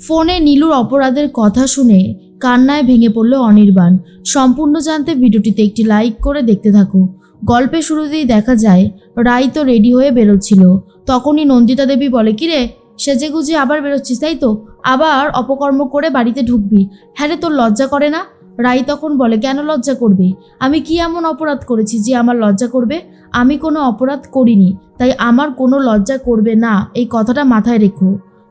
ফোনে নীলুর অপরাধের কথা শুনে কান্নায় ভেঙে পড়ল অনির্বাণ। সম্পূর্ণ জানতে ভিডিওটিতে একটি লাইক করে দেখতে থাকো। গল্পের শুরুতেই দেখা যায়, রাই তো রেডি হয়ে বেরোচ্ছিল। তখনই নন্দিতা দেবী বলে কিরে সেজে গুজে আবার বেরোচ্ছিস তাই তো? আবার অপকর্ম করে বাড়িতে ঢুকবি। হ্যাঁ রে, তোর লজ্জা করে না? রাই তখন বলে, কেন লজ্জা করবে? আমি কি এমন অপরাধ করেছি যে আমার লজ্জা করবে? আমি কোনো অপরাধ করিনি, তাই আমার কোনো লজ্জা করবে না। এই কথাটা মাথায় রেখো।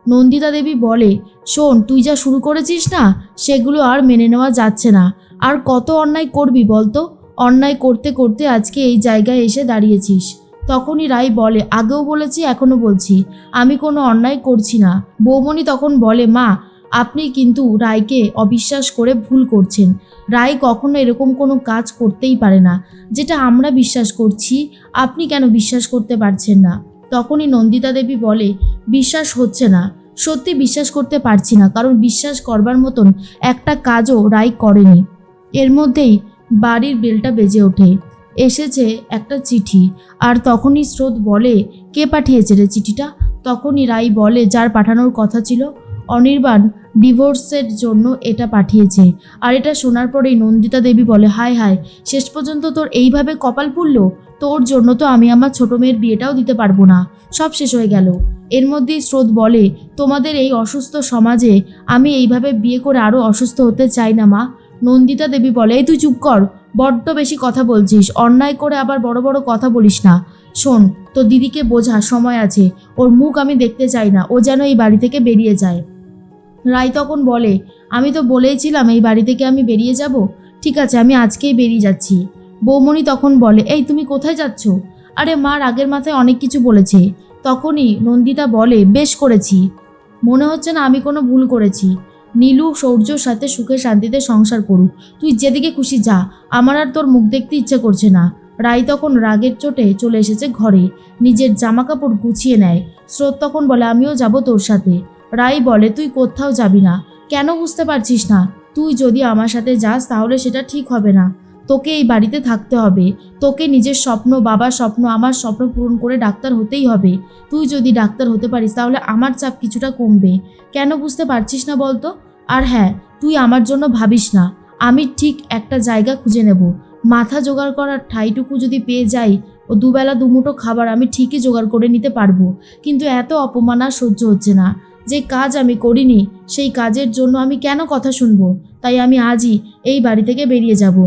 নন্দিতা দেবী বলে, শোন, তুই যা শুরু করেছিস না, সেগুলো আর মেনে নেওয়া যাচ্ছে না। আর কত অন্যায় করবি বলতো? অন্যায় করতে করতে আজকে এই জায়গায় এসে দাঁড়িয়েছিস। তখনই রাই বলে, আগেও বলেছি, এখনও বলছি। আমি কোনো অন্যায় করছি না। বৌমণি তখন বলে, মা, আপনি কিন্তু রায়কে অবিশ্বাস করে ভুল করছেন। রায় কখনো এরকম কোনো কাজ করতেই পারে না। যেটা আমরা বিশ্বাস করছি, আপনি কেন বিশ্বাস করতে পারছেন না? তখনই নন্দিতা দেবী বলে, বিশ্বাস হচ্ছে না। সত্যি বিশ্বাস করতে পারছি না, কারণ বিশ্বাস করবার মতন একটা কাজও রাই করেনি। এর মধ্যেই বাড়ির বেলটা বেজে ওঠে। এসেছে একটা চিঠি, আর তখনই স্রোত বলে, কে পাঠিয়েছে রে চিঠিটা? তখনই রাই বলে, যার পাঠানোর কথা ছিল অনির্বাণ ডিভোর্সের জন্য এটা পাঠিয়েছে। আর এটা শোনার পরেই নন্দিতা দেবী বলে, হায় হায়, শেষ পর্যন্ত তোর এইভাবে কপাল পুড়ল? তোর জন্য তো আমি আমার ছোট মেয়ের বিয়েটাও দিতে পারব না। সব শেষ হয়ে গেল। এর মধ্যেই স্রোত বলে, তোমাদের এই অসুস্থ সমাজে আমি এইভাবে বিয়ে করে আরও অসুস্থ হতে চাই না, মা। নন্দিতা দেবী বলে, এই তুই চুপ কর, বড্ড বেশি কথা বলছিস, অন্যায় করে আবার বড় বড় কথা বলিস না। শোন তো দিদিকে বোঝা সময় আছে, ওর মুখ আমি দেখতে চাই না, ও যেন এই বাড়ি থেকে বেরিয়ে যায়। রায় তখন বলে, আমি তো বলেইছিলাম এই বাড়ি থেকে আমি বেরিয়ে যাব। ঠিক আছে, আমি আজকেই বেরিয়ে যাচ্ছি। বৌমণি তখন বলে, এই তুমি কোথায় যাচ্ছ? আরে মার আগের মাথায় অনেক কিছু বলেছে। তখনই নন্দিতা বলে, বেশ করেছি। মনে হচ্ছে না আমি কোনো ভুল করেছি। নীলু সৌর্যর সাথে সুখে শান্তিতে সংসার করুক। তুই যেদিকে খুশি যা, আমার আর তোর মুখ দেখতে ইচ্ছে করছে না। রাই তখন রাগের চোটে চলে এসেছে ঘরে। নিজের জামা কাপড় গুছিয়ে নেয়। স্রোত তখন বলে, আমিও যাব তোর সাথে। রাই বলে, তুই কোথাও যাবি না। কেন বুঝতে পারছিস না? তুই যদি আমার সাথে যাস, তাহলে সেটা ঠিক হবে না। তোকে এই বাড়িতে থাকতে হবে। তোকে নিজের স্বপ্ন, বাবার স্বপ্ন, আমার স্বপ্ন পূরণ করে ডাক্তার হতেই হবে। তুই যদি ডাক্তার হতে পারিস, তাহলে আমার চাপ কিছুটা কমবে। কেন বুঝতে পারছিস না বলতো? আর হ্যাঁ তুই আমার জন্য ভাবিস না। আমি ঠিক একটা জায়গা খুঁজে নেব। মাথা জোগাড় করার ঠাইটুকু যদি পেয়ে যাই, ও দুবেলা দুমুঠো খাবার আমি ঠিকই জোগাড় করে নিতে পারব। কিন্তু এত অপমান আর সহ্য হচ্ছে না। যে কাজ আমি করিনি, সেই কাজের জন্য আমি কেন কথা শুনব? তাই আমি আজই এই বাড়ি থেকে বেরিয়ে যাব।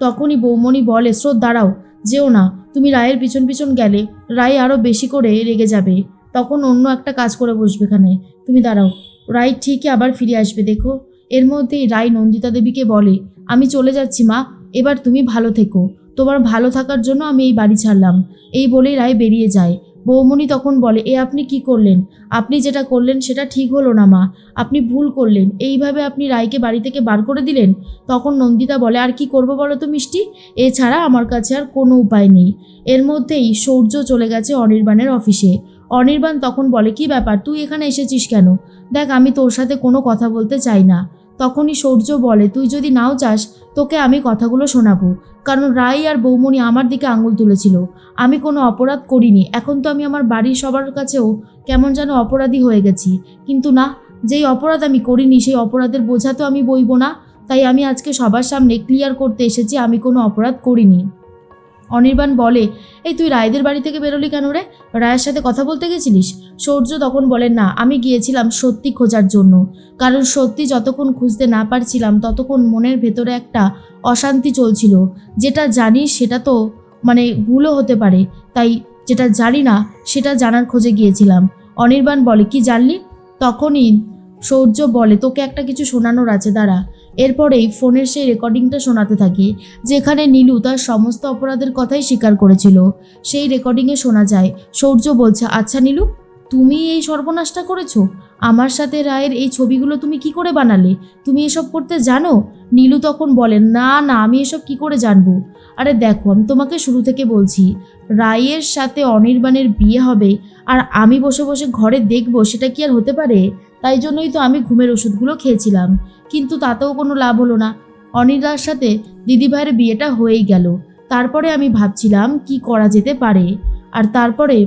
তখনই বৌমণি বলে, স্রোত দাঁড়াও, যেও না, তুমি রায়ের পিছন পিছন গেলে রায় আরও বেশি করে রেগে যাবে। তখন অন্য একটা কাজ করে বসবে এখানে। তুমি দাঁড়াও, রায় ঠিকই আবার ফিরে আসবে, দেখো। এর মধ্যেই রায় নন্দিতা দেবীকে বলে, আমি চলে যাচ্ছি, মা, এবার তুমি ভালো থেকো। তোমার ভালো থাকার জন্য আমি এই বাড়ি ছাড়লাম। এই বলেই রায় বেরিয়ে যায়। বৌমণি তখন বলে, এ আপনি কি করলেন? আপনি যেটা করলেন সেটা ঠিক হলো না, মা। আপনি ভুল করলেন। এইভাবে আপনি রায়কে বাড়ি থেকে বার করে দিলেন? তখন নন্দিতা বলে, আর কি করব বলো তো মিষ্টি? এছাড়া আমার কাছে আর কোনো উপায় নেই। এর মধ্যেই সৌর্য চলে গেছে অনির্বাণের অফিসে। অনির্বাণ তখন বলে, কি ব্যাপার? তুই এখানে এসেছিস কেন? দেখ, আমি তোর সাথে কোনো কথা বলতে চাই না। তখনই সৌর্য বলে, তুই যদি নাও চাস, তোকে আমি কথাগুলো শোনাবো। কারণ রাই আর বৌমণি আমার দিকে আঙুল তুলেছিল। আমি কোনো অপরাধ করিনি। এখন তো আমি আমার বাড়ির সবার কাছেও কেমন যেন অপরাধী হয়ে গেছি। কিন্তু না, যেই অপরাধ আমি করিনি, সেই অপরাধের বোঝা তো আমি বইব না। তাই আমি আজকে সবার সামনে ক্লিয়ার করতে এসেছি, আমি কোনো অপরাধ করিনি। অনির্বাণ বলে, এই তুই রায়দের বাড়ি থেকে বেরোলি কেন রে? রায়ের সাথে কথা বলতে গেছিলিস? সৌর্য তখন বলেন না, আমি গিয়েছিলাম সত্যি খোঁজার জন্য। কারণ সত্যি যতক্ষণ খুঁজতে না পারছিলাম, ততক্ষণ মনের ভেতরে একটা অশান্তি চলছিল। যেটা জানি সেটা তো মানে ভুলও হতে পারে। তাই যেটা জানি না, সেটা জানার খোঁজে গিয়েছিলাম। অনির্বাণ বলে, কি জানলি? তখনই সৌর্য বলে, তোকে একটা কিছু শোনানোর আছে, দাঁড়া। এরপরেই ফোনের সেই রেকর্ডিংটা শোনাতে থাকে, যেখানে নীলু তার সমস্ত অপরাধের কথাই স্বীকার করেছিল। সেই রেকর্ডিংয়ে শোনা যায়, সৌর্য বলছে আচ্ছা নীলু, তুমি এই সর্বনাশটা করেছ? আমার সাথে রায়ের এই ছবিগুলো তুমি কি করে বানালে? তুমি এসব করতে জানো? নীলু তখন বলে, না না, আমি এসব কি করে জানব? আরে দেখো, আমি তোমাকে শুরু থেকে বলছি, রায়ের সাথে অনির্বাণের বিয়ে হবে, আর আমি বসে বসে ঘরে দেখব, সেটা কি আর হতে পারে? তাই জন্যই তো আমি ঘুমের ওষুধগুলো খেয়েছিলাম। কিন্তু তাতেও কোনো লাভ হলো না। অনিলার সাথে দিদিভাইয়ের বিয়েটা হয়েই গেল। তারপরে আমি ভাবছিলাম কি করা যেতে পারে। আর তারপরে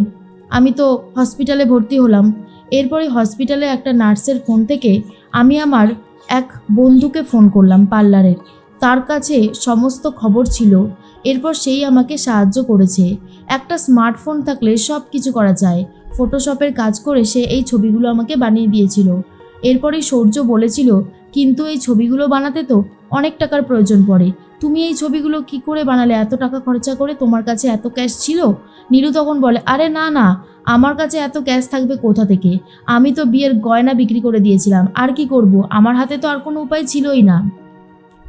আমি তো হসপিটালে ভর্তি হলাম। এরপরে হসপিটালে একটা নার্সের ফোন থেকে আমি আমার এক বন্ধুকে ফোন করলাম পার্লারের। তার কাছে সমস্ত খবর ছিল। এরপর সেই আমাকে সাহায্য করেছে। একটা স্মার্টফোন থাকলে সব কিছু করা যায়। ফটোশপের কাজ করে সে এই ছবিগুলো আমাকে বানিয়ে দিয়েছিল। এরপরেই সৌর্য বলেছিল, কিন্তু এই ছবিগুলো বানাতে তো অনেক টাকার প্রয়োজন পড়ে। তুমি এই ছবিগুলো কি করে বানালে? এত টাকা খরচা করে তোমার কাছে এত ক্যাশ ছিল? নীলু তখন বলে, আরে না না, আমার কাছে এত ক্যাশ থাকবে কোথা থেকে? আমি তো বিয়ের গয়না বিক্রি করে দিয়েছিলাম। আর কি করব? আমার হাতে তো আর কোনো উপায় ছিলই না।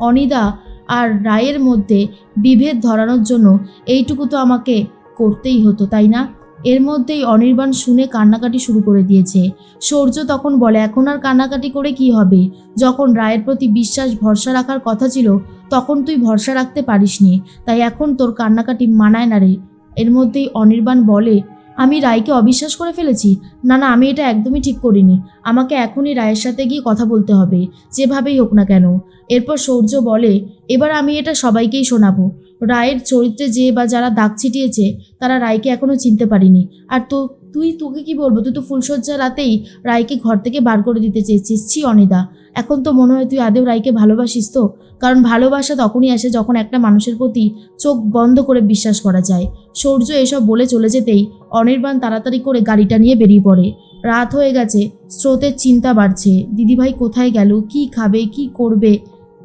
অনিদা আর রায়ের মধ্যে বিভেদ ধরানোর জন্য এইটুকু তো আমাকে করতেই হতো, তাই না? এর মধ্যেই অনির্বাণ শুনে কান্নাকাটি শুরু করে দিয়েছে। সৌর্য তখন বলে, এখন আর কান্নাকাটি করে কি হবে? যখন রায়ের প্রতি বিশ্বাস, ভরসা রাখার কথা ছিল, তখন তুই ভরসা রাখতে পারিসনি। তাই এখন তোর কান্নাকাটি মানায় না রে। এর মধ্যেই অনির্বাণ বলে আমি রায়কে অবিশ্বাস করে ফেলেছি। না না, আমি এটা একদমই ঠিক করিনি। আমাকে এখনই রায়ের সাথে গিয়ে কথা বলতে হবে, যেভাবেই হোক না কেন। এরপর সৌর্য বলে, এবার আমি এটা সবাইকেই শোনাবো। রায়ের চরিত্রে যে বা যারা দাগ ছিটিয়েছে, তারা রায়কে এখনও চিনতে পারিনি। আর তো তুই তোকে কি বলব? তুই তো ফুলসজ্জা রাতেই রায়কে ঘর থেকে বার করে দিতে চেয়েছিস। ছি, অনিদা। এখন তো মনে হয় তুই আদেও রায়কে ভালোবাসিস তো? কারণ ভালোবাসা তখনই আসে যখন একটা মানুষের প্রতি চোখ বন্ধ করে বিশ্বাস করা যায়। সৌর্য এসব বলে চলে যেতেই অনির্বাণ তাড়াতাড়ি করে গাড়িটা নিয়ে বেরিয়ে পড়ে। রাত হয়ে গেছে, স্রোতের চিন্তা বাড়ছে। দিদিভাই কোথায় গেল? কি খাবে? কি করবে?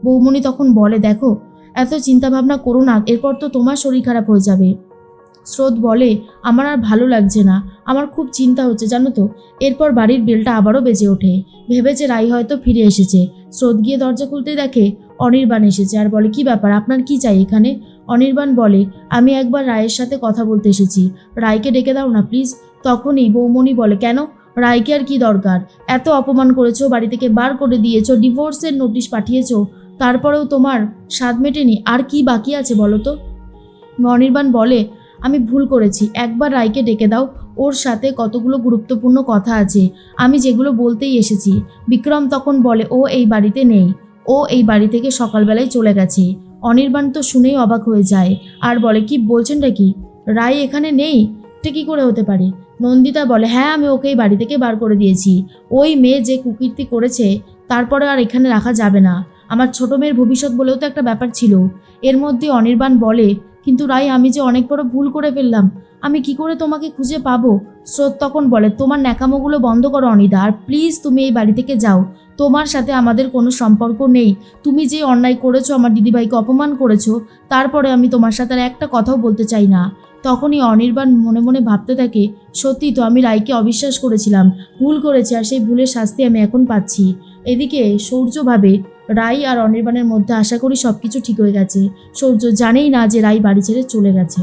বৌমণি তখন বলে, দেখো, এত চিন্তা ভাবনা করো না, এরপর তো তোমার শরীর খারাপ হয়ে যাবে। স্রোত বলে, আমার আর ভালো লাগছে না। আমার খুব চিন্তা হচ্ছে, জানো তো? এরপর বাড়ির বেলটা আবারও বেজে ওঠে। ভেবেছে রাই হয়তো ফিরে এসেছে। স্রোত গিয়ে দরজা খুলতে দেখে, অনির্বাণ এসেছে। আর বলে, কি ব্যাপার? আপনার কি চাই এখানে? অনির্বাণ বলে, আমি একবার রায়ের সাথে কথা বলতে এসেছি। রায়কে ডেকে দাও না, প্লিজ। তখনই বৌমণি বলে, কেন? রায়কে আর কি দরকার? এত অপমান করেছ, বাড়ি থেকে বার করে দিয়েছ, ডিভোর্সের নোটিশ পাঠিয়েছো। তারপরেও তোমার স্বাদ মেটেনি। আর কি বাকি আছে বলো তো? অনির্বাণ বলে আমি ভুল করেছি। একবার রায়কে ডেকে দাও। ওর সাথে কতগুলো গুরুত্বপূর্ণ কথা আছে। আমি যেগুলো বলতেই এসেছি। বিক্রম তখন বলে, ও এই বাড়িতে নেই। ও এই বাড়ি থেকে সকালবেলায় চলে গেছে। অনির্বাণ তো শুনেই অবাক হয়ে যায়। আর বলে, কি বলছেনটা কি? রায় এখানে নেই? এটা কী করে হতে পারে? নন্দিতা বলে হ্যাঁ আমি ওকে এই বাড়ি থেকে বার করে দিয়েছি। ওই মেয়ে যে কুকীর্তি করেছে, তারপরে আর এখানে রাখা যাবে না। আমার ছোট মেয়ের ভবিষ্যৎ বলেও তো একটা ব্যাপার ছিল। এর মধ্যে অনির্বাণ বলে কিন্তু রাই, আমি যে অনেক বড় ভুল করে ফেললাম, আমি কি করে তোমাকে খুঁজে পাবো? স্রোত তখন বলে, তোমার ন্যাকামোগুলো বন্ধ করো, অনিদা, আর প্লিজ তুমি এই বাড়ি থেকে যাও। তোমার সাথে আমাদের কোনো সম্পর্ক নেই। তুমি যে অন্যায় করেছ, আমার দিদিভাইকে অপমান করেছ, তারপরে আমি তোমার সাথে আর একটা কথাও বলতে চাই না। তখনই অনির্বাণ মনে মনে ভাবতে থাকে, সত্যি তো আমি রায়কে অবিশ্বাস করেছিলাম। ভুল করেছি আর সেই ভুলের শাস্তি আমি এখন পাচ্ছি। এদিকে সৌর্য ভাবে রাই আর অনির্বাণের মধ্যে আশা করি সব কিছু ঠিক হয়ে গেছে। সৌর্য জানেই না যে রাই বাড়ি ছেড়ে চলে গেছে।